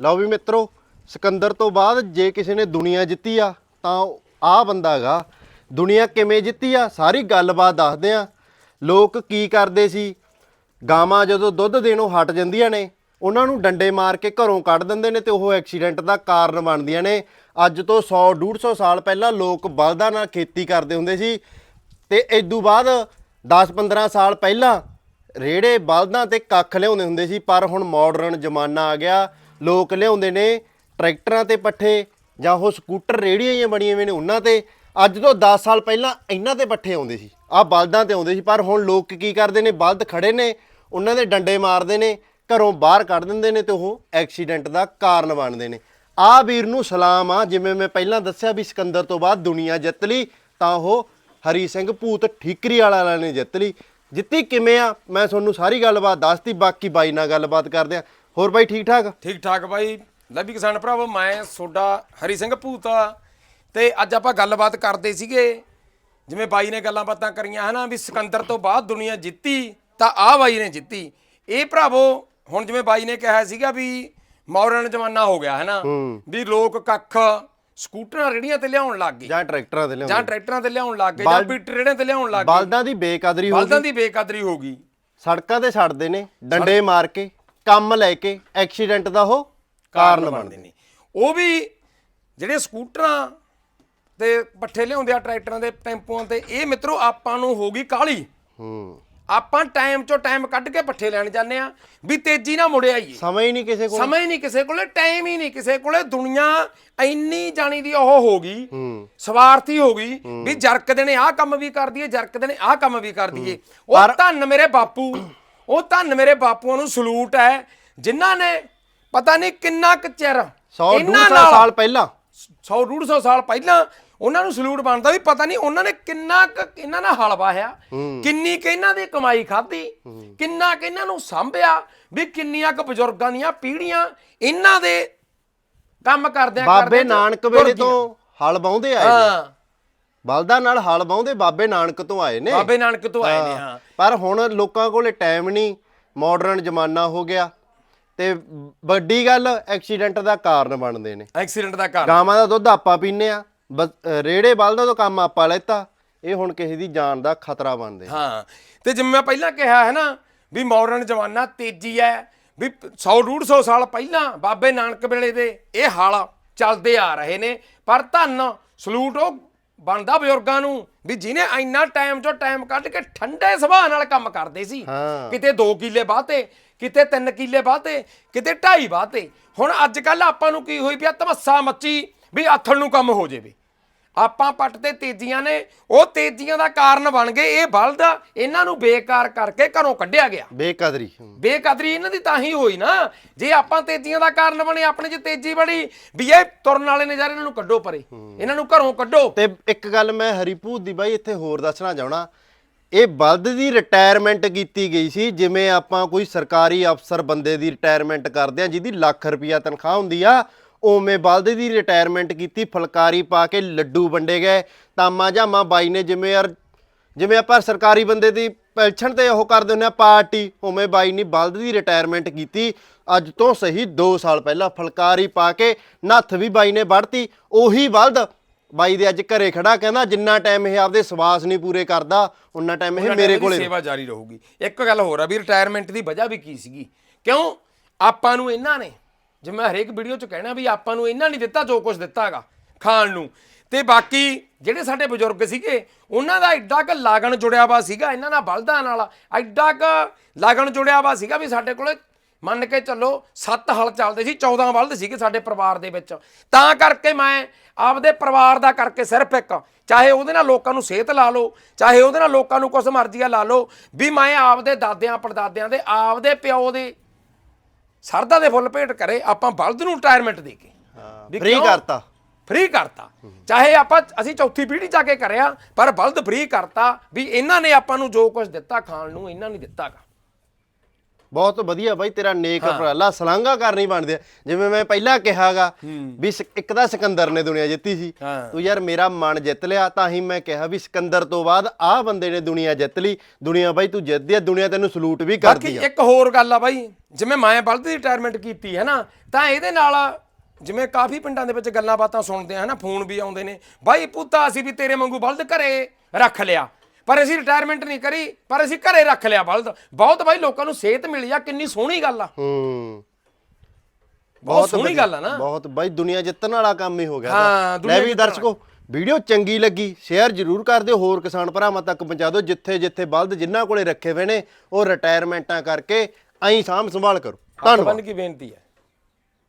ਲਓ ਵੀ ਮਿੱਤਰੋ, ਸਿਕੰਦਰ ਤੋਂ ਬਾਅਦ ਜੇ ਕਿਸੇ ਨੇ ਦੁਨੀਆ ਜਿੱਤੀ ਆ, ਤਾਂ ਆਹ ਬੰਦਾ ਹੈਗਾ। ਦੁਨੀਆ ਕਿਵੇਂ ਜਿੱਤੀ ਆ, ਸਾਰੀ ਗੱਲਬਾਤ ਦੱਸਦੇ ਆ। ਲੋਕ ਕੀ ਕਰਦੇ ਸੀ? ਗਾਵਾਂ ਜਦੋਂ ਦੁੱਧ ਦੇਣੋਂ ਹਟ ਜਾਂਦੀਆਂ ਨੇ, ਉਹਨਾਂ ਨੂੰ ਡੰਡੇ ਮਾਰ ਕੇ ਘਰੋਂ ਕੱਢ ਦਿੰਦੇ ਨੇ ਤੇ ਉਹ ਐਕਸੀਡੈਂਟ ਦਾ ਕਾਰਨ ਬਣਦੀਆਂ ਨੇ। ਅੱਜ ਤੋਂ 100 150 ਸਾਲ ਪਹਿਲਾਂ ਲੋਕ ਬਲਦਾਂ ਨਾਲ ਖੇਤੀ ਕਰਦੇ ਹੁੰਦੇ ਸੀ ਤੇ ਇਦੋਂ ਬਾਅਦ 10-15 ਸਾਲ ਪਹਿਲਾਂ ਰੇੜੇ ਬਲਦਾਂ ਤੇ ਕੱਖ ਲਿਆਉਂਦੇ ਹੁੰਦੇ ਸੀ, ਪਰ ਹੁਣ ਮਾਡਰਨ ਜ਼ਮਾਨਾ ਆ ਗਿਆ। ਲੋਕ ਲਿਆਉਂਦੇ ਨੇ ਟਰੈਕਟਰਾਂ ਤੇ ਪੱਠੇ ਜਾਂ ਉਹ ਸਕੂਟਰ ਰੇੜੀਆਂ ਹੀ ਬਣੀਆਂ ਹੋਈਆਂ ਨੇ ਉਹਨਾਂ ਤੇ। ਅੱਜ ਤੋਂ 10 ਸਾਲ ਪਹਿਲਾਂ ਇਹਨਾਂ ਤੇ ਪੱਠੇ ਆਉਂਦੇ ਸੀ। ਆਹ ਬਲਦਾਂ ਤੇ ਆਉਂਦੇ ਸੀ, ਪਰ ਹੁਣ ਲੋਕ ਕੀ ਕਰਦੇ ਨੇ? ਬਲਦ ਖੜੇ ਨੇ, ਉਹਨਾਂ ਦੇ ਡੰਡੇ ਮਾਰਦੇ ਨੇ, ਘਰੋਂ ਬਾਹਰ ਕੱਢ ਦਿੰਦੇ ਨੇ ਤੇ ਉਹ ਐਕਸੀਡੈਂਟ ਦਾ ਕਾਰਨ ਬਣਦੇ ਨੇ। ਆ ਵੀਰ ਨੂੰ ਸਲਾਮ ਆ, ਜਿਵੇਂ ਮੈਂ ਪਹਿਲਾਂ ਦੱਸਿਆ ਵੀ ਸਿਕੰਦਰ ਤੋਂ ਬਾਅਦ ਦੁਨੀਆ ਜਿੱਤ ਲਈ, ਤਾਂ ਉਹ ਹਰੀ ਸਿੰਘ ਭੂਤ ਠੀਕਰੀ ਵਾਲਾ ਨੇ ਜਿੱਤ ਲਈ। ਜਿੱਤੀ ਕਿਵੇਂ ਆ? ਮੈਂ ਤੁਹਾਨੂੰ ਸਾਰੀ ਗੱਲਬਾਤ ਦੱਸਤੀ, ਬਾਕੀ ਬਾਈ ਨਾਲ ਗੱਲਬਾਤ ਕਰਦੇ ਆ। ਹੋਰ ਬਾਈ ਠੀਕ ਠਾਕ? ਠੀਕ ਠਾਕ ਬਾਈ। ਲੱਭੀ ਕਿਸਾਨ ਭਰਾਵੋ ਮੈਂ ਸੋਡਾ ਹਰੀ ਸਿੰਘ ਭੂਤਾ। ਤੇ ਅੱਜ ਆਪਾਂ ਗੱਲਬਾਤ ਕਰਦੇ ਸੀਗੇ ਜਿਵੇਂ ਬਾਈ ਨੇ ਗੱਲਾਂ ਬਾਤਾਂ ਕਰੀਆਂ ਹਨਾ ਵੀ ਸਿਕੰਦਰ ਤੋਂ ਬਾਅਦ ਦੁਨੀਆ ਜਿੱਤੀ ਤਾਂ ਆਹ ਬਾਈ ਨੇ ਜਿੱਤੀ। ਇਹ ਭਰਾਵੋ ਹੁਣ ਜਿਵੇਂ ਬਾਈ ਨੇ ਕਿਹਾ ਸੀਗਾ ਵੀ ਮਾਡਰਨ ਜ਼ਮਾਨਾ ਹੋ ਗਿਆ ਹਨਾ ਵੀ ਲੋਕ ਕੱਖ ਸਕੂਟਰਾਂ ਰੇੜੀਆਂ ਤੇ ਲਿਆਉਣ ਲੱਗ ਗਏ। ਜਾਂ ਟਰੈਕਟਰਾਂ ਤੇ ਜਾਂ ਲਿਆਉਂਦੇ ਟਰੈਕਟਰਾਂ ਤੇ ਲਿਆਉਣ ਲੱਗ ਗਏ ਜਾਂ ਬਲਦ- ਵੀ ਟਰੇੜਾਂ ਤੇ ਲਿਆਉਣ ਲੱਗ ਗਏ। ਬਲਦਾਂ ਦੀ ਬੇਕਦਰੀ ਹੋ ਬਲਦਾਂ ਗਈ। ਦੀ ਬੇਕਦਰੀ ਹੋ ਗਈ। ਸੜਕਾਂ ਤੇ ਛੱਡਦੇ ਨੇ ਡੰਡੇ ਮਾਰ ਕੇ। ਕੰਮ ਲੈ ਕੇ ਐਕਸੀਡੈਂਟ ਦਾ ਉਹ ਕਾਰਨ ਬਣਦੇ ਨੇ। ਉਹ ਵੀ ਜਿਹੜੇ ਸਕੂਟਰਾਂ ਤੇ ਪੱਠੇ ਲਿਆਉਂਦੇ ਆ ਟਰੈਕਟਰਾਂ ਦੇ ਟੈਂਪੂਆਂ ਤੇ ਇਹ ਮਿੱਤਰੋ ਆਪਾਂ ਨੂੰ ਹੋ ਗਈ ਕਾਲੀ ਹੂੰ। ਆਪਾਂ ਟਾਈਮ ਚੋਂ ਟਾਈਮ ਕੱਢ ਕੇ ਪੱਠੇ ਲੈਣ ਜਾਂਦੇ ਆ ਵੀ ਤੇਜ਼ੀ ਨਾਲ ਮੁੜ ਆਈਏ। ਸਮਝ ਹੀ ਨਹੀਂ ਕਿਸੇ ਕੋਲ। ਸਮਝ ਨਹੀਂ ਕਿਸੇ ਕੋਲੇ ਟਾਈਮ ਹੀ ਨਹੀਂ ਕਿਸੇ ਕੋਲੇ। ਦੁਨੀਆ ਇੰਨੀ ਜਾਣੀ ਦੀ ਉਹ ਹੋ ਗਈ ਹੂੰ। ਸਵਾਰਥੀ ਹੋ ਗਈ ਵੀ ਜਰਕ ਦੇਣੇ ਆਹ ਕੰਮ ਵੀ ਕਰ ਦਈਏ ਜਰਕ ਦੇਣੇ ਆਹ ਕੰਮ ਵੀ ਕਰ ਦਈਏ ਉਹ ਧੰਨ ਮੇਰੇ ਬਾਪੂ। ਉਹ ਧੰਨ ਮੇਰੇ ਬਾਪੂਆਂ ਨੂੰ ਸਲੂਟ ਹੈ ਜਿਨ੍ਹਾਂ ਨੇ ਪਤਾ ਨਹੀਂ ਕਿੰਨਾ ਕੁ ਚਿਰ 100 ਇਹਨਾਂ 200 ਨਾਲ ਸਾਲ ਪਹਿਲਾਂ। 100 150 ਸਾਲ ਪਹਿਲਾਂ ਉਹਨਾਂ ਨੂੰ ਸਲੂਟ ਬਣਦਾ ਵੀ ਪਤਾ ਨਹੀਂ ਉਹਨਾਂ ਨੇ ਕਿੰਨਾ ਇਹਨਾਂ ਨਾਲ ਹਲ ਵਾਹਿਆ ਕਿੰਨੀ ਕਿ ਇਹਨਾਂ ਦੀ ਕਮਾਈ ਖਾਧੀ ਕਿੰਨਾ ਕਿ ਇਹਨਾਂ ਨੂੰ ਸੰਭਿਆ ਵੀ ਕਿੰਨੀਆਂ ਕੁ ਬਜ਼ੁਰਗਾਂ ਦੀਆਂ ਪੀੜ੍ਹੀਆਂ ਇਹਨਾਂ ਦੇ ਕੰਮ ਕਰਦਿਆਂ ਬਾਬੇ ਕਰਦਿਆਂ ਚ ਨਾਨਕ ਵੇਲੇ। ਤੋਂ ਹਲ ਬਾਉਂਦੇ ਆਏ ਹਾਂ। ਬਲਦਾਂ ਨਾਲ ਹਲ ਬਾਉਂਦੇ ਬਾਬੇ ਨਾਨਕ ਤੋਂ ਆਏ ਨੇ। ਬਾਬੇ ਨਾਨਕ ਤੋਂ ਆਏ ਨੇ ਹਾਂ। ਪਰ ਹੁਣ ਲੋਕਾਂ ਕੋਲੇ ਟਾਈਮ ਨਹੀਂ ਮਾਡਰਨ ਜ਼ਮਾਨਾ ਹੋ ਗਿਆ ਤੇ ਵੱਡੀ ਗੱਲ ਐਕਸੀਡੈਂਟ ਦਾ ਕਾਰਨ ਬਣਦੇ ਨੇ। ਐਕਸੀਡੈਂਟ ਦਾ ਕਾਰਨ। ਗਾਵਾਂ ਦਾ ਦੁੱਧ ਆਪਾਂ ਪੀਨੇ ਆ ਰੇੜੇ ਬਲਦਾਂ ਤੋਂ ਕੰਮ ਆਪਾਂ ਲੈਤਾ ਇਹ ਹੁਣ ਕਿਸੇ ਦੀ ਜਾਨ ਦਾ ਖਤਰਾ ਬਣਦੇ। ਹਾਂ ਤੇ ਜਿਵੇਂ ਮੈਂ ਪਹਿਲਾਂ ਕਿਹਾ ਹੈ ਨਾ ਵੀ ਮਾਡਰਨ ਜ਼ਮਾਨਾ ਤੇਜ਼ੀ ਹੈ ਵੀ 100 150 ਸਾਲ ਪਹਿਲਾਂ ਬਾਬੇ ਨਾਨਕ ਵੇਲੇ ਦੇ ਇਹ ਹਾਲ ਚੱਲਦੇ ਆ ਰਹੇ ਨੇ ਪਰ ਧੰਨ ਸਲੂਟ ਉਹ ਬਣਦਾ ਬਜ਼ੁਰਗਾਂ ਨੂੰ ਵੀ ਜਿਹਨੇ ਇੰਨਾ ਟਾਈਮ ਚੋਂ ਟਾਈਮ ਕੱਢ ਕੇ ਠੰਡੇ ਸੁਭਾਅ ਨਾਲ ਕੰਮ ਕਰਦੇ ਸੀ। ਹਾਂ। ਕਿਤੇ 2 ਕਿੱਲੇ ਬਾਤੇ ਕਿਤੇ 3 ਕਿੱਲੇ ਬਾਤੇ ਕਿਤੇ 2.5 ਬਾਤੇ ਹੁਣ ਅੱਜ ਕੱਲ ਆਪਾਂ ਨੂੰ ਕੀ ਹੋਈ ਪਿਆ ਤਮੱਸਾ ਮੱਚੀ ਵੀ ਆਥਣ ਨੂੰ ਕੰਮ ਹੋ ਜਾਵੇ। ਆਪਾਂ ਪੱਟ ਤੇ ਤੇਜ਼ੀਆਂ ਨੇ ਉਹ ਤੇਜ਼ੀਆਂ ਦਾ ਕਾਰਨ ਬਣ ਗਏ ਇਹ ਬਲਦ ਇਹਨਾਂ ਨੂੰ ਬੇਕਾਰ ਕਰਕੇ ਘਰੋਂ ਕੱਢਿਆ ਗਿਆ। ਬੇਕਦਰੀ। ਬੇਕਦਰੀ ਇਹਨਾਂ ਦੀ ਤਾਂ ਹੀ ਹੋਈ ਨਾ ਜੇ ਆਪਾਂ ਤੇਜ਼ੀਆਂ ਦਾ ਕਾਰਨ ਬਣੇ ਆਪਣੇ 'ਚ ਤੇਜ਼ੀ ਬੜੀ ਵੀ ਇਹ ਤੁਰਨ ਵਾਲੇ ਨਜ਼ਾਰੇ ਇਹਨਾਂ ਨੂੰ ਕੱਢੋ ਪਰੇ ਇਹਨਾਂ ਨੂੰ ਘਰੋਂ ਕੱਢੋ। ਤੇ ਇੱਕ ਗੱਲ ਮੈਂ ਹਰੀਪੂਤ ਦੀ ਬਾਈ ਇੱਥੇ ਹੋਰ ਦੱਸਣਾ ਚਾਹਣਾ ਇਹ ਬਲਦ ਦੀ ਰਿਟਾਇਰਮੈਂਟ ਕੀਤੀ ਗਈ ਸੀ ਜਿਵੇਂ ਆਪਾਂ ਕੋਈ ਸਰਕਾਰੀ ਅਫਸਰ ਬੰਦੇ ਦੀ ਰਿਟਾਇਰਮੈਂਟ ਕਰਦੇ ਆ ਜਿਹਦੀ ਲੱਖ ਰੁਪਈਆ ਤਨਖਾਹ ਹੁੰਦੀ ਆ ਉਵੇਂ ਬਲਦ ਦੀ ਰਿਟਾਇਰਮੈਂਟ ਕੀਤੀ ਫਲਕਾਰੀ ਪਾ ਕੇ ਲੱਡੂ ਵੰਡੇ ਗਏ। ਤਾਮਾ ਜਾਮਾ ਬਾਈ ਨੇ ਜਿਵੇਂ ਯਾਰ ਜਿਵੇਂ ਆਪਾਂ ਸਰਕਾਰੀ ਬੰਦੇ ਦੀ ਪੈਨਸ਼ਨ ਤੇ ਉਹ ਕਰਦੇ ਹੁੰਦੇ ਆ ਪਾਰਟੀ ਉਵੇਂ ਬਾਈ ਨੇ ਬਲਦ ਦੀ ਰਿਟਾਇਰਮੈਂਟ ਕੀਤੀ। ਅੱਜ ਤੋਂ ਸਹੀ 2 ਸਾਲ ਪਹਿਲਾਂ ਫਲਕਾਰੀ ਪਾ ਕੇ ਨੱਥ ਵੀ ਬਾਈ ਨੇ ਵੜਤੀ ਉਹੀ ਬਲਦ ਬਾਈ ਦੇ ਅੱਜ ਘਰੇ ਖੜਾ ਕਹਿੰਦਾ ਜਿੰਨਾ ਟਾਈਮ ਇਹ ਆਪਦੇ ਸਵਾਸ ਨਹੀਂ ਪੂਰੇ ਕਰਦਾ ਉਨਾ ਟਾਈਮ ਇਹ ਮੇਰੇ ਕੋਲੇ ਸੇਵਾ ਜਾਰੀ ਰਹੂਗੀ। ਇੱਕ ਗੱਲ ਹੋਰ ਆ ਵੀ ਰਿਟਾਇਰਮੈਂਟ ਦੀ ਵਜ੍ਹਾ ਵੀ ਕੀ ਸੀਗੀ? ਕਿਉਂ? ਆਪਾਂ ਨੂੰ ਇਹਨਾਂ ਨੇ ਜੇ ਮੈਂ ਹਰੇਕ ਵੀਡੀਓ 'ਚ ਕਹਿਣਾ ਵੀ ਆਪਾਂ ਨੂੰ ਇਹਨਾਂ ਨਹੀਂ ਦਿੱਤਾ ਜੋ ਕੁਝ ਦਿੱਤਾ ਹੈਗਾ ਖਾਣ ਨੂੰ। ਤੇ ਬਾਕੀ ਜਿਹੜੇ ਸਾਡੇ ਬਜ਼ੁਰਗ ਸੀਗੇ, ਉਹਨਾਂ ਦਾ ਐਡਾ ਕ ਲਾਗਣ ਜੁੜਿਆ ਵਾ ਸੀਗਾ, ਇਹਨਾਂ ਦਾ ਬਲਦਾਂ ਨਾਲ। ਐਡਾ ਕ ਲਾਗਣ ਜੁੜਿਆ ਵਾ ਸੀਗਾ ਵੀ ਸਾਡੇ ਕੋਲੇ ਮੰਨ ਕੇ ਚੱਲੋ 7 ਹਲ ਚੱਲਦੇ ਸੀ 14 ਬਲਦ ਸੀਗੇ ਸਾਡੇ ਪਰਿਵਾਰ ਦੇ ਵਿੱਚ। ਤਾਂ ਕਰਕੇ ਮੈਂ ਆਪਦੇ ਪਰਿਵਾਰ ਦਾ ਕਰਕੇ ਸਿਰਫ ਇੱਕ, ਚਾਹੇ ਉਹਦੇ ਨਾਲ ਲੋਕਾਂ ਨੂੰ ਸਿਹਤ ਲਾ ਲਓ, ਚਾਹੇ ਉਹਦੇ ਨਾਲ ਲੋਕਾਂ ਨੂੰ ਕੁਛ ਮਰਜ਼ੀਆ ਲਾ ਲਓ, ਵੀ ਮੈਂ ਆਪਦੇ ਦਾਦਿਆਂ ਪੜਦਾਦਿਆਂ ਦੇ, ਆਪਦੇ ਪਿਓ ਦੇ ਸਰਦਾ ਦੇ ਫੁੱਲ ਭੇਟ ਕਰੇ ਆਪਾਂ ਬਲਦ ਨੂੰ ਰਿਟਾਇਰਮੈਂਟ ਦੇ ਕੇ। ਵੀ ਫ੍ਰੀ? ਕਰਤਾ। ਫ੍ਰੀ ਕਰਤਾ। ਚਾਹੇ ਆਪਾਂ ਅਸੀਂ ਚੌਥੀ ਪੀੜ੍ਹੀ ਜਾ ਕੇ ਕਰਿਆ ਪਰ ਬਲਦ ਫ੍ਰੀ ਕਰਤਾ ਵੀ ਇਹਨਾਂ ਨੇ ਆਪਾਂ ਨੂੰ ਜੋ ਕੁਝ ਦਿੱਤਾ ਖਾਣ ਨੂੰ ਇਹਨਾਂ ਨੇ ਦਿੱਤਾਗਾ। ਬਹੁਤ ਵਧੀਆ ਬਾਈ ਤੇਰਾ ਨੇਕ ਉਪਰਾਲਾ ਸਲਾਂਗਾ ਕਰਨੀ ਬਣਦੇ ਆ। ਜਿਵੇਂ ਮੈਂ ਪਹਿਲਾਂ ਕਿਹਾਗਾ ਵੀ ਸ- ਇੱਕ ਤਾਂ ਸਿਕੰਦਰ ਨੇ ਦੁਨੀਆ ਜਿੱਤੀ ਸੀ। ਹਾਂ। ਤੂੰ ਯਾਰ ਮੇਰਾ ਮਨ ਜਿੱਤ ਲਿਆ ਤਾਂ ਹੀ ਮੈਂ ਕਿਹਾ ਵੀ ਸਿਕੰਦਰ ਤੋਂ ਬਾਅਦ ਆਹ ਬੰਦੇ ਨੇ ਦੁਨੀਆ ਜਿੱਤ ਲਈ। ਦੁਨੀਆ ਬਾਈ ਤੂੰ ਜਿੱਤਦੀ ਆ ਦੁਨੀਆ ਤੈਨੂੰ ਸਲੂਟ ਵੀ ਬਾਕੀ ਕਰਦੀ ਆ। ਇੱਕ ਹੋਰ ਗੱਲ ਆ ਬਾਈ ਜਿਵੇਂ ਮੈਂ ਬਲਦ ਦੀ ਰਿਟਾਇਰਮੈਂਟ ਕੀਤੀ ਹੈ ਨਾ ਤਾਂ ਇਹਦੇ ਨਾਲ ਜਿਵੇਂ ਕਾਫੀ ਪਿੰਡਾਂ ਦੇ ਵਿੱਚ ਗੱਲਾਂ ਬਾਤਾਂ ਸੁਣਦੇ ਆ ਨਾ ਫੋਨ ਵੀ ਆਉਂਦੇ ਨੇ। ਬਾਈ ਪੁੱਤਾ ਅਸੀਂ ਵੀ ਤੇਰੇ ਵਾਂਗੂ ਬਲਦ ਘਰੇ ਰੱਖ ਲਿਆ। ਪਰ ਅਸੀਂ ਰਿਟਾਇਰਮੈਂਟ ਨਹੀਂ ਕਰੀ ਪਰ ਅਸੀਂ ਘਰੇ ਰੱਖ ਲਿਆ ਬਲਦ। ਬਹੁਤ ਬਾਈ ਲੋਕਾਂ ਨੂੰ ਸਿਹਤ ਮਿਲੀ ਆ ਕਿੰਨੀ ਸੋਹਣੀ ਗੱਲ ਆ। ਹੂੰ। ਬਹੁਤ ਸੋਹਣੀ ਗੱਲ ਆ ਨਾ। ਬਹੁਤ ਬਾਈ ਦੁਨੀਆ ਜਿੱਤਣ ਵਾਲਾ ਕੰਮ ਹੀ ਹੋ ਗਿਆ ਹਾਂ, ਲੈ ਵੀ ਦਰਸ਼ਕੋ ਵੀਡੀਓ ਚੰਗੀ ਲੱਗੀ ਸ਼ੇਅਰ ਜਰੂਰ ਕਰ ਦਿਓ ਹੋਰ ਕਿਸਾਨ ਭਰਾਵਾਂ ਤੱਕ ਪਹੁੰਚਾ ਦਿਓ ਜਿੱਥੇ ਜਿੱਥੇ ਬਲਦ ਜਿਨ੍ਹਾਂ ਕੋਲੇ ਰੱਖੇ ਹੋਏ ਨੇ ਉਹ ਰਿਟਾਇਰਮੈਂਟਾਂ ਕਰਕੇ ਐਂ ਸਾਂਭ ਸੰਭਾਲ ਕਰੋ ਧੰਨਵਾਦ। ਕੇ ਬੇਨਤੀ ਹੈ।